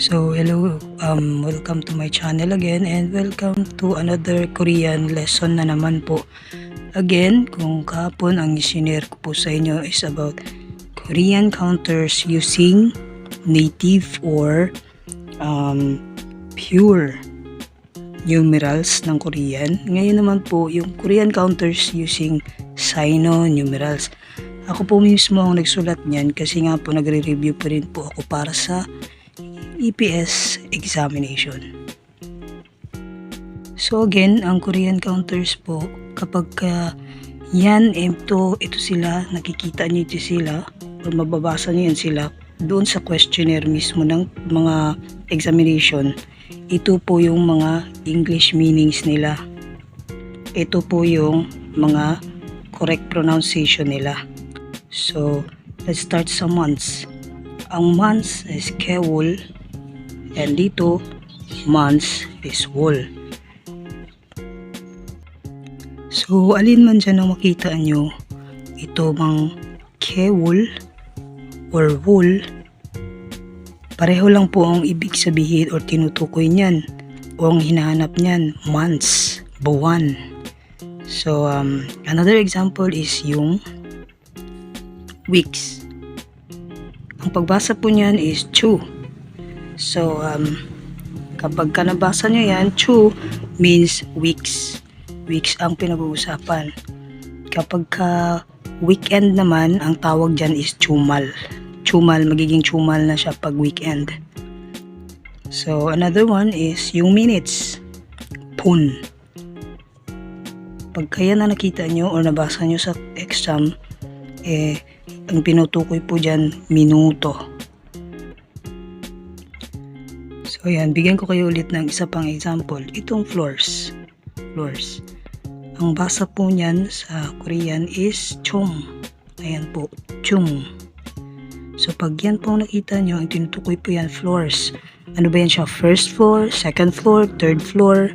So hello, um, welcome to my channel again and welcome to another Korean lesson na naman po. Again, kung kahapon ang isinare ko po sa inyo is about Korean counters using native or um, pure numerals ng Korean. Ngayon naman po, yung Korean counters using Sino numerals. Ako po mismo ang nagsulat niyan kasi nga po nagre-review pa rin po ako para sa EPS examination. So again, ang Korean counters po, kapag ka yan, ito, ito sila, nakikita niyo ito sila, or mababasa niyo yan sila, doon sa questionnaire mismo ng mga examination, ito po yung mga English meanings nila. Ito po yung mga correct pronunciation nila. So, let's start sa months. Ang months is kewol, and dito, months is wool. So, alin man dyan ang makita nyo, ito mang kewol or wool, pareho lang po ang ibig sabihin or tinutukoy niyan o ang hinahanap niyan, months, buwan. So, um, another example is yung weeks. Ang pagbasa po niyan is chu. So, um, kapag ka nabasa nyo yan, chu means weeks. Weeks ang pinag-uusapan. Kapag ka weekend naman, ang tawag dyan is chumal. Chumal, magiging chumal na siya pag weekend. So, another one is yung minutes. Pun. Pag kaya na nakita nyo or nabasa nyo sa exam, eh, ang pinutukoy po dyan, minuto. So, yan. Bigyan ko kayo ulit ng isa pang example. Itong floors. Floors. Ang basa po niyan sa Korean is chung. Ayan po, chung. So, pag yan po nakita nyo, ang tinutukoy po yan, floors. Ano ba yan siya? First floor, second floor, third floor.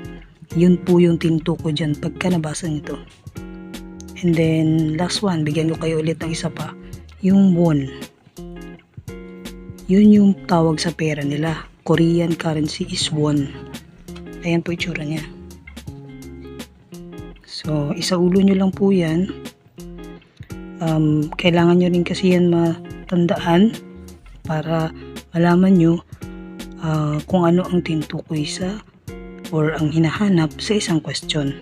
Yun po yung tinutukoy dyan pagka nabasa nito. And then, last one, bigyan ko kayo ulit ng isa pa. Yung won. Yun yung tawag sa pera nila. Korean currency is won. Ayan po itsura niya. So, isa ulo nyo lang po yan. Um, kailangan nyo rin kasi yan matandaan para malaman nyo ah, kung ano ang tinutukoy sa or ang hinahanap sa isang question.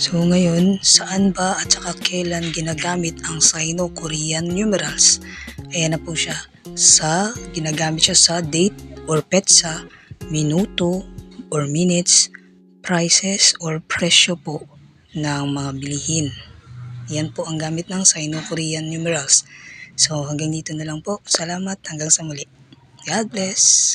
So ngayon, saan ba at saka kailan ginagamit ang Sino-Korean numerals? Ayan na po siya. Sa, ginagamit siya sa date or petsa, minuto or minutes, prices or presyo po ng mga bilihin. Yan po ang gamit ng Sino-Korean numerals. So hanggang dito na lang po. Salamat hanggang sa muli. God bless.